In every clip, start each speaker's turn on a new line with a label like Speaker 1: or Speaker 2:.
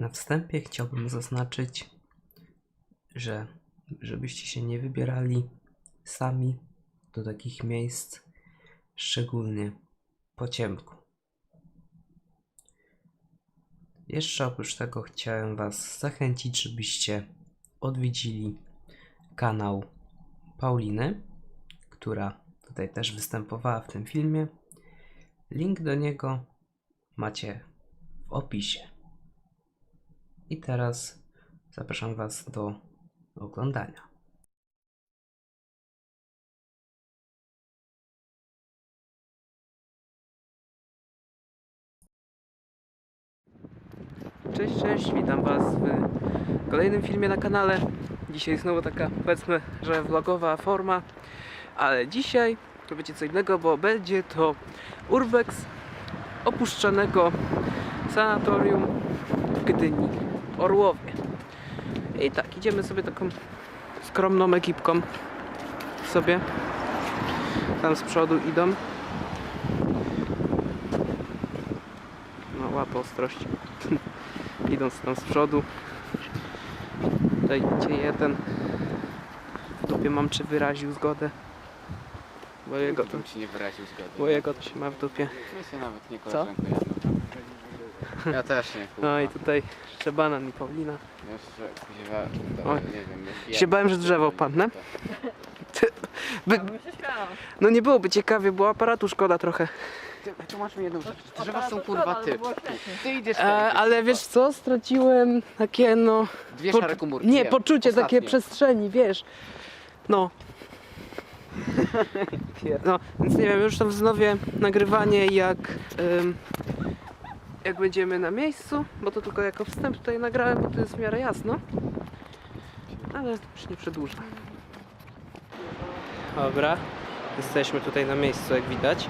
Speaker 1: Na wstępie chciałbym zaznaczyć, że żebyście się nie wybierali sami do takich miejsc, szczególnie po ciemku. Jeszcze oprócz tego chciałem Was zachęcić, żebyście odwiedzili kanał Pauliny, która tutaj też występowała w tym filmie. Link do niego macie w opisie. I teraz zapraszam Was do oglądania. Cześć, cześć, witam Was w kolejnym filmie na kanale. Dzisiaj znowu taka, powiedzmy, że vlogowa forma, ale dzisiaj to będzie co innego, bo będzie to urbex opuszczonego sanatorium w Gdyni, Orłowie. I tak, idziemy sobie taką skromną ekipką sobie. Tam z przodu idą. No, łapa ostrości. Idąc tam z przodu. Tutaj idzie jeden. W dupie mam, czy wyraził zgodę. Bo jego to,
Speaker 2: nie wyraził zgody.
Speaker 1: bo jego to się ma w dupie.
Speaker 2: My się nawet nie
Speaker 1: Co?
Speaker 2: Ja też nie, kurwa.
Speaker 1: No i tutaj jeszcze banan i Paulina.
Speaker 2: Jeszcze, kuźwa, to,
Speaker 1: Oj.
Speaker 2: nie wiem.
Speaker 1: Się bałem, że drzewo padnę. By, no nie byłoby ciekawie, bo aparatu szkoda trochę.
Speaker 2: Ty, tłumacz mi jedną rzecz. Drzewa są kurwa typ. Ty idziesz
Speaker 1: E, ale wiesz co, straciłem takie no...
Speaker 2: Dwie
Speaker 1: po-
Speaker 2: szare komórki.
Speaker 1: Nie,
Speaker 2: wiem.
Speaker 1: poczucie takie
Speaker 2: Ostatnie.
Speaker 1: przestrzeni, wiesz. No. No, więc nie wiem, już tam wznowię nagrywanie jak... ym, jak będziemy na miejscu, bo to tylko jako wstęp tutaj nagrałem, bo to jest w miarę jasno. Ale już nie przedłużę. Dobra, jesteśmy tutaj na miejscu, jak widać.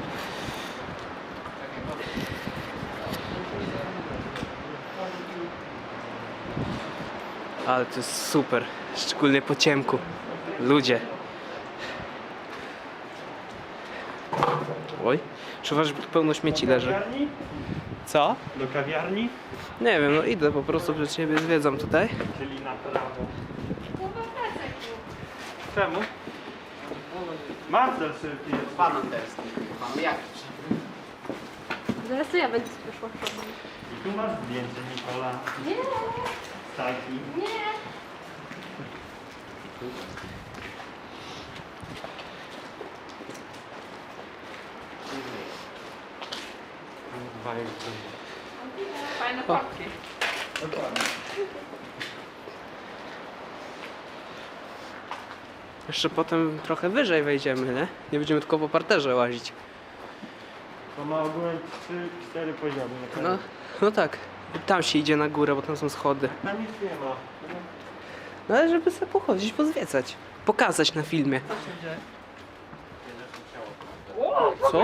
Speaker 1: Ale to jest super, szczególnie po ciemku. Ludzie. Oj, czy uważasz, że tu pełno śmieci leży? Co?
Speaker 3: Do kawiarni?
Speaker 1: Nie wiem, no idę po prostu, że ciebie zwiedzam tutaj.
Speaker 3: Czyli na prawo. Czemu? Marcel szybki jest.
Speaker 2: Banan teraz. Pan jak?
Speaker 4: Zaraz to ja będę poszła
Speaker 3: I tu masz zdjęcie Nikola.
Speaker 4: Nie,
Speaker 3: Taki.
Speaker 4: nie. Fajne fotki.
Speaker 1: Jeszcze potem trochę wyżej wejdziemy, nie? Nie będziemy tylko po parterze łazić.
Speaker 3: To ma ogółem 3-4 poziomy. na
Speaker 1: No, no tak. Tam się idzie na górę, bo tam są schody.
Speaker 3: Tam nic nie ma.
Speaker 1: No ale żeby sobie pochodzić, pozwiedzać. Pokazać na filmie. Co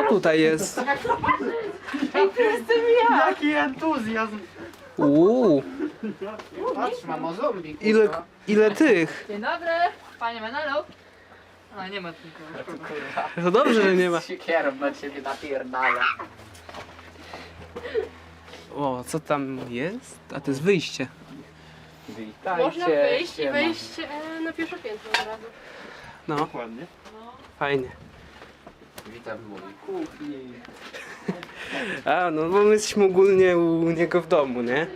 Speaker 1: tutaj jest?
Speaker 3: Jaki entuzjazm!
Speaker 1: Uuu,
Speaker 2: Patrz, mamo zombie. kurwa.
Speaker 1: ile, ile tych?
Speaker 4: Dzień dobry, panie Menelu. A nie ma tu nikogo.
Speaker 1: To dobrze, że nie ma.
Speaker 2: Z siekierą na ciebie napierdala.
Speaker 1: O, co tam jest? A to jest wyjście.
Speaker 2: Witajcie.
Speaker 4: Można wyjść i
Speaker 2: siema.
Speaker 4: wejść e, na pierwsze piętro od razu.
Speaker 1: No,
Speaker 3: Dokładnie.
Speaker 1: fajnie.
Speaker 2: Witam w mojej kuchni.
Speaker 1: A, no bo my jesteśmy ogólnie u niego w domu, nie?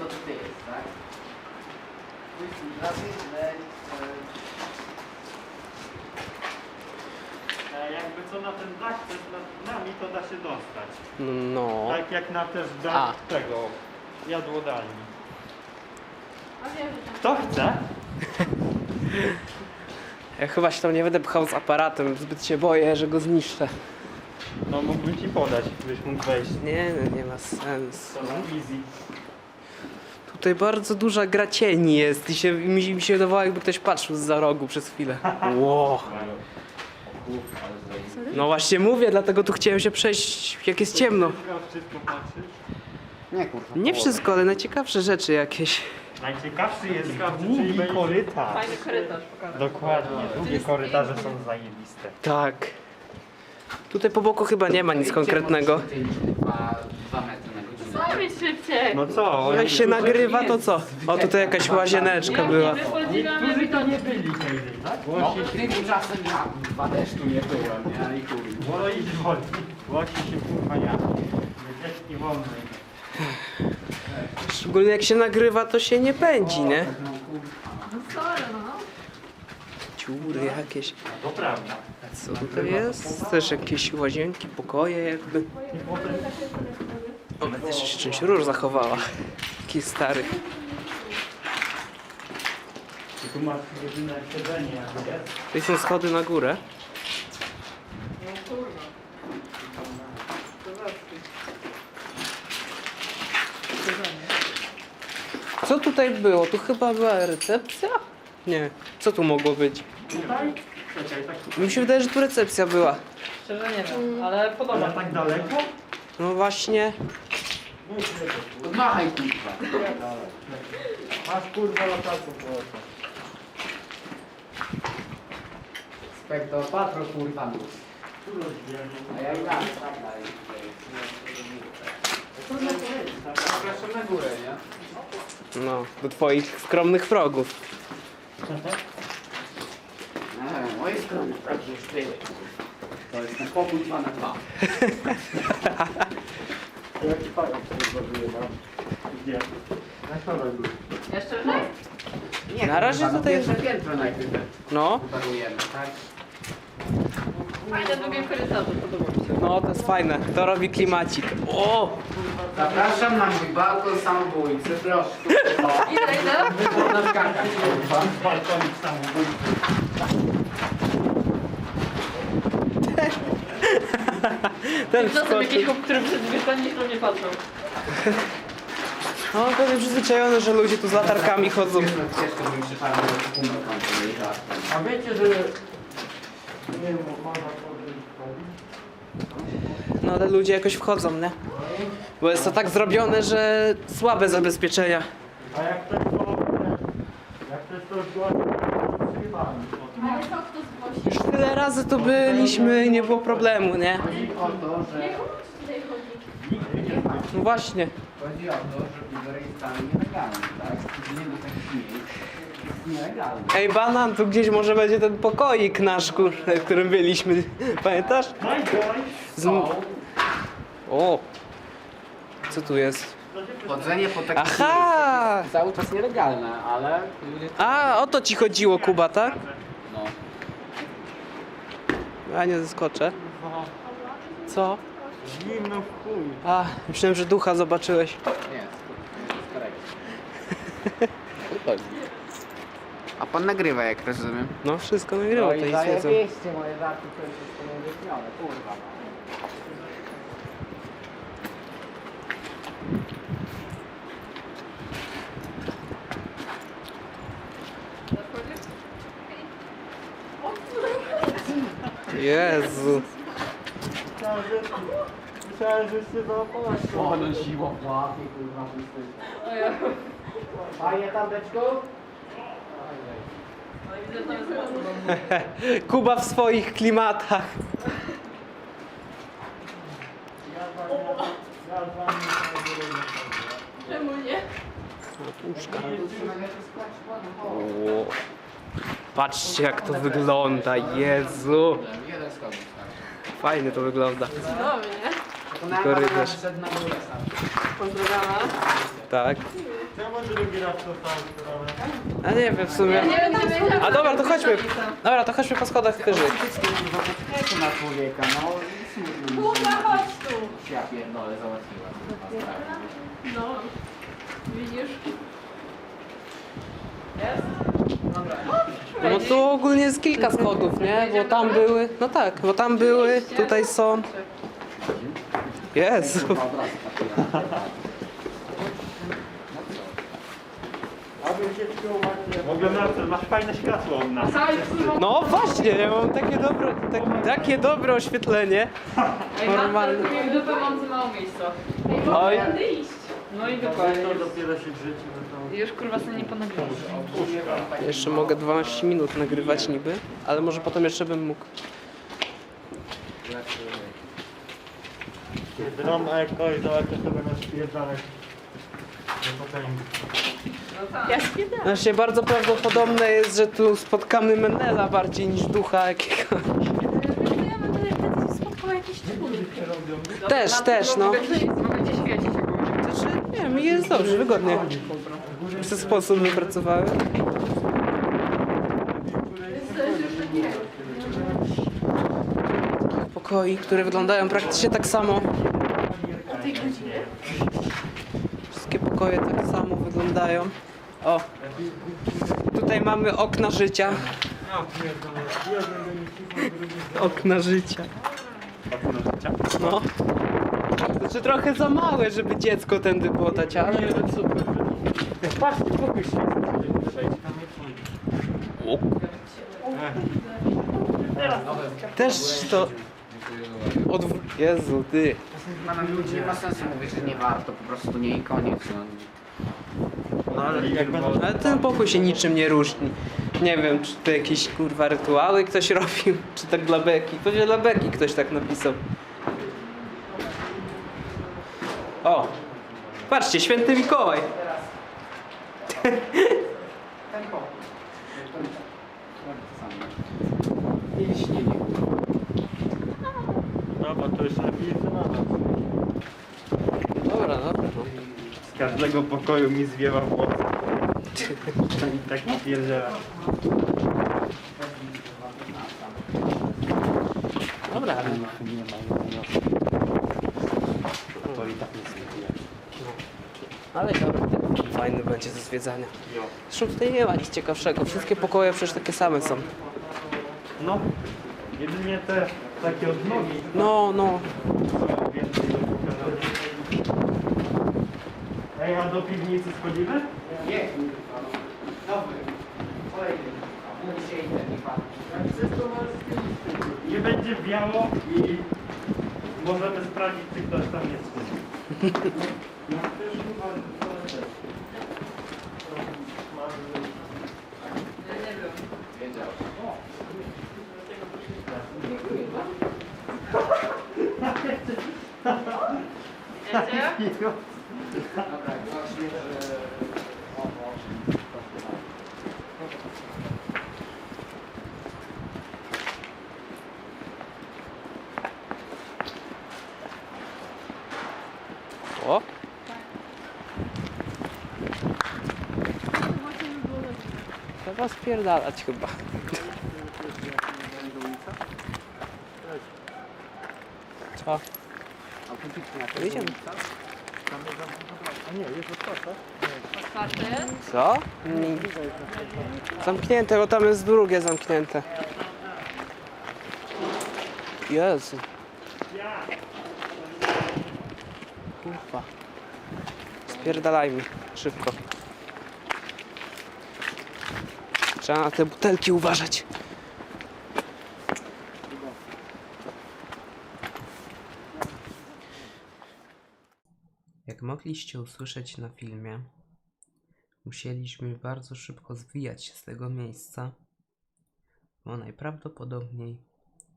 Speaker 2: To ty jest, tak? Jest żadnych
Speaker 3: E, jakby co na ten dach też nad nami to da się dostać.
Speaker 1: No.
Speaker 3: Tak jak na też dach tego jadłodalni.
Speaker 4: A że tam
Speaker 3: Kto chce?
Speaker 1: Ja chyba się tam nie będę pchał z aparatem, zbyt się boję, że go zniszczę.
Speaker 3: No mógłbym ci podać, byś mógł wejść.
Speaker 1: Nie, no, nie ma sensu.
Speaker 3: To na easy.
Speaker 1: Tutaj bardzo duża gra cieni jest i się, mi, mi się wydawało jakby ktoś patrzył za rogu przez chwilę. Wow. No właśnie mówię, dlatego tu chciałem się przejść jak jest ciemno.
Speaker 3: Wszystko patrzysz?
Speaker 2: Nie kurwa.
Speaker 1: Nie wszystko, ale najciekawsze rzeczy jakieś.
Speaker 3: Najciekawszy jest długi korytarz.
Speaker 4: fajny korytarz pokazał.
Speaker 3: Dokładnie, długie korytarze są zajebiste.
Speaker 1: Tak. Tutaj po boku chyba nie ma nic konkretnego.
Speaker 2: Dwa, dwa metry na godzinę.
Speaker 4: Zrobić szybciej.
Speaker 3: No co?
Speaker 1: Jak się nagrywa, to co? O, tutaj jakaś łazieneczka była.
Speaker 3: Którzy to nie byli kiedyś, tak?
Speaker 2: No,
Speaker 3: Włosi,
Speaker 2: tymczasem ja dwa też tu nie byłem, nie? I chuj.
Speaker 3: Włosi, Włosi, Włosi się kurwa ja. Dziecki wolne.
Speaker 1: Szczególnie jak się nagrywa, to się nie pędzi, nie?
Speaker 2: No kurwa.
Speaker 4: No no.
Speaker 1: Dziury jakieś.
Speaker 3: To.
Speaker 1: Co tutaj jest? Też jakieś łazienki, pokoje jakby. Ona też jeszcze czymś róż zachowała. Taki stary.
Speaker 3: tu jedyne siedzenie
Speaker 1: są schody na górę. Co tutaj było? Tu chyba była recepcja? Nie. Co tu mogło być?
Speaker 3: Tutaj? Czekaj, tak
Speaker 1: Mi się wydaje, że tu recepcja była.
Speaker 4: Szczerze nie wiem, ale podoba
Speaker 3: Ale tak daleko?
Speaker 1: No właśnie.
Speaker 2: Machaj kurwa.
Speaker 3: Masz kurwa lokalku po oczach.
Speaker 2: Spektor patrol kurwa nóż. A ja i dalej, tak dalej. Zapraszam na górę, nie?
Speaker 1: No, do twoich skromnych progów.
Speaker 2: Nie, moje skromne prawdzie już były. To jest ten pokój 2 na 2.
Speaker 3: Jaki fajny kurwa wyjebał. Gdzie? Na kolor był.
Speaker 4: Jeszcze
Speaker 2: Nie,
Speaker 1: Na razie
Speaker 2: no
Speaker 1: tutaj-
Speaker 2: Pierwsze piętro najpierw
Speaker 1: No,
Speaker 2: udarujemy, tak?
Speaker 4: fajne drugie korytarze, podoba mi się.
Speaker 1: no to jest fajne. To robi klimacik. O!
Speaker 2: Zapraszam na mój balkon samobójcy, proszę.
Speaker 4: Idę, idę.
Speaker 2: Można skakać, kurwa.
Speaker 3: Balkonik samobójczy.
Speaker 1: Ten
Speaker 4: Czasem jakiś chłop, który przed nikt na mnie patrzał.
Speaker 1: No, pewnie przyzwyczajony, że ludzie tu z latarkami chodzą.
Speaker 2: Ciężko bym przypadł do kumpel tam
Speaker 3: A wiecie, że... Nie wiem, można powiedzieć.
Speaker 1: No ale ludzie jakoś wchodzą, nie? Bo jest to tak zrobione, że słabe zabezpieczenia.
Speaker 3: A jak ktoś to... Jak ktoś to zgłosi, to zjebany.
Speaker 4: Ale kto zgłosi?
Speaker 1: Już tyle razy tu byliśmy i nie było problemu, nie?
Speaker 2: Chodzi o to, że...
Speaker 1: No właśnie.
Speaker 2: Chodzi o to, że piwory jest tam nielegalny, tak? Nie do takich miejsc jest nielegalny.
Speaker 1: Ej, banan, tu gdzieś może będzie ten pokoik nasz, kur- w którym byliśmy. Pamiętasz?
Speaker 3: My.
Speaker 1: O! Co tu jest?
Speaker 2: Chodzenie po takich
Speaker 1: Aha!
Speaker 2: miejscach jest cały czas nielegalne, ale ludzie...
Speaker 1: A, o to ci chodziło, Kuba, tak?
Speaker 2: No.
Speaker 1: Ja nie zaskoczę. Co?
Speaker 3: Zimno w chuj.
Speaker 1: A, myślałem, że ducha zobaczyłeś.
Speaker 2: Nie, jest A pan nagrywa, jak rozumiem?
Speaker 1: No, wszystko nagrywa, to jest wiedzą.
Speaker 2: moje żarty to jest wspomniane, kurwa.
Speaker 1: Jezu.
Speaker 3: Myślałem, że... Myślałem, że się.
Speaker 2: Fajnie
Speaker 1: Kuba w swoich klimatach.
Speaker 3: Ja
Speaker 4: Czemu nie?
Speaker 1: O. Patrzcie jak to wygląda, Jezu. Fajnie to wygląda.
Speaker 4: Cudownie,
Speaker 1: Korytarz.
Speaker 4: Pozdrawiamy.
Speaker 1: Tak. A nie wiem w sumie.
Speaker 4: Ja nie.
Speaker 1: A dobra, to chodźmy. Dobra, to chodźmy po schodach wyżej.
Speaker 2: Poczekajcie na człowieka, no. Smutno mi
Speaker 4: Kurwa,
Speaker 2: się.
Speaker 4: chodź tu.
Speaker 2: Ja pierdolę, załatwiła. kurwa, sprawę.
Speaker 4: No. Widzisz? Jest? Dobra.
Speaker 1: No tu ogólnie jest kilka schodów, nie? Bo tam były. No tak, bo tam były, tutaj są. Jezu.
Speaker 2: Kurwa, od razu patrzyła.
Speaker 3: W ogóle Marcel, masz fajne światło od nas.
Speaker 1: No właśnie, ja mam takie dobre, tak, takie dobre oświetlenie.
Speaker 4: Ej, mi w dupę mam za mało miejsca.
Speaker 1: Oj.
Speaker 4: No i
Speaker 3: To
Speaker 4: dokładnie.
Speaker 3: dopiero się w życiu no
Speaker 4: Już kurwa sobie nie ponagrywam.
Speaker 1: Jeszcze mogę 12 minut nagrywać niby, ale może potem jeszcze bym mógł.
Speaker 3: Drum eko i zobaczę sobie na spierdalek. Do potęgi.
Speaker 1: Właśnie bardzo prawdopodobne jest, że tu spotkamy Menela bardziej niż ducha jakiegoś. Też, też, no.
Speaker 4: Mogę.
Speaker 1: Znaczy, nie, mi jest dobrze, wygodnie. W ten sposób wypracowały. Pokoi, które wyglądają praktycznie tak samo. Wszystkie pokoje tak samo wyglądają. O, tutaj mamy okna życia. Okna życia. No. Znaczy trochę za małe, żeby dziecko tędy podać, ale super.
Speaker 3: Patrzcie, pokój się.
Speaker 1: Też to... Odw... Jezu, ty.
Speaker 2: Nie ma sensu mówić, że nie warto, po prostu nie i koniec. No.
Speaker 3: No ale.
Speaker 1: Ale ten pokój się niczym nie różni. Nie wiem, czy to jakieś kurwa rytuały ktoś robił, czy tak dla beki. Pewnie dla beki ktoś tak napisał. O! Patrzcie, święty Mikołaj!
Speaker 2: Ten pokój. I śnienie.
Speaker 3: No bo to już lepiej co na nas.
Speaker 1: Dobra, dobra. No.
Speaker 3: Z każdego pokoju mi zwiewa włos. I tak nie pierdziela.
Speaker 1: Dobra, ale...
Speaker 2: Nie ma To i tak nie zmienia.
Speaker 1: Ale dobra, fajny będzie do zwiedzania. Zresztą tutaj nie ma nic ciekawszego. Wszystkie pokoje przecież takie same są.
Speaker 3: No, jedynie te takie odnogi
Speaker 1: No, no.
Speaker 3: są więcej do pokazania. Ej, a do piwnicy schodzimy?
Speaker 2: Nie, kurwa. no. Dobry. Kolejny. A dzisiaj ten nie pan.
Speaker 3: Nie będzie wiało i możemy sprawdzić, czy ktoś tam jest.
Speaker 4: Ja nie wiem.
Speaker 2: Wiedział.
Speaker 4: Wiecie?
Speaker 2: Dobra, właśnie, że... O!
Speaker 1: Trzeba spierdalać chyba. Co?
Speaker 2: A jak
Speaker 1: Wyjdziemy.
Speaker 4: Otwarte jest?
Speaker 1: Co? Nie. Zamknięte, bo tam jest drugie zamknięte. Jezu. Kurwa. Spierdalajmy. Szybko. Trzeba na te butelki uważać. Jak mogliście usłyszeć na filmie, musieliśmy bardzo szybko zwijać się z tego miejsca, bo najprawdopodobniej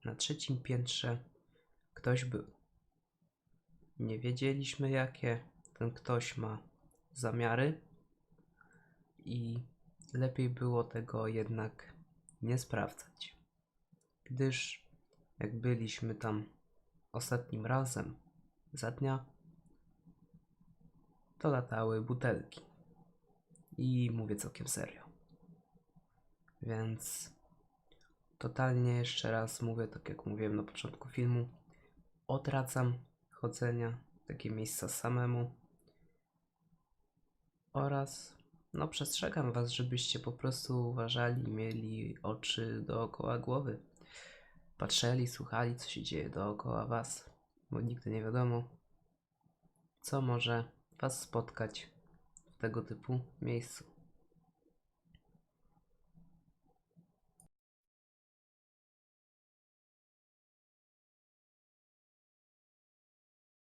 Speaker 1: na trzecim piętrze ktoś był. Nie wiedzieliśmy, jakie ten ktoś ma zamiary, i lepiej było tego jednak nie sprawdzać, gdyż jak byliśmy tam ostatnim razem za dnia, to latały butelki. I mówię całkiem serio. Więc totalnie jeszcze raz mówię, tak jak mówiłem na początku filmu, odradzam chodzenia w takie miejsca samemu oraz no przestrzegam was, żebyście po prostu uważali, mieli oczy dookoła głowy. Patrzyli, słuchali, co się dzieje dookoła was, bo nigdy nie wiadomo, co może was spotkać w tego typu miejscu.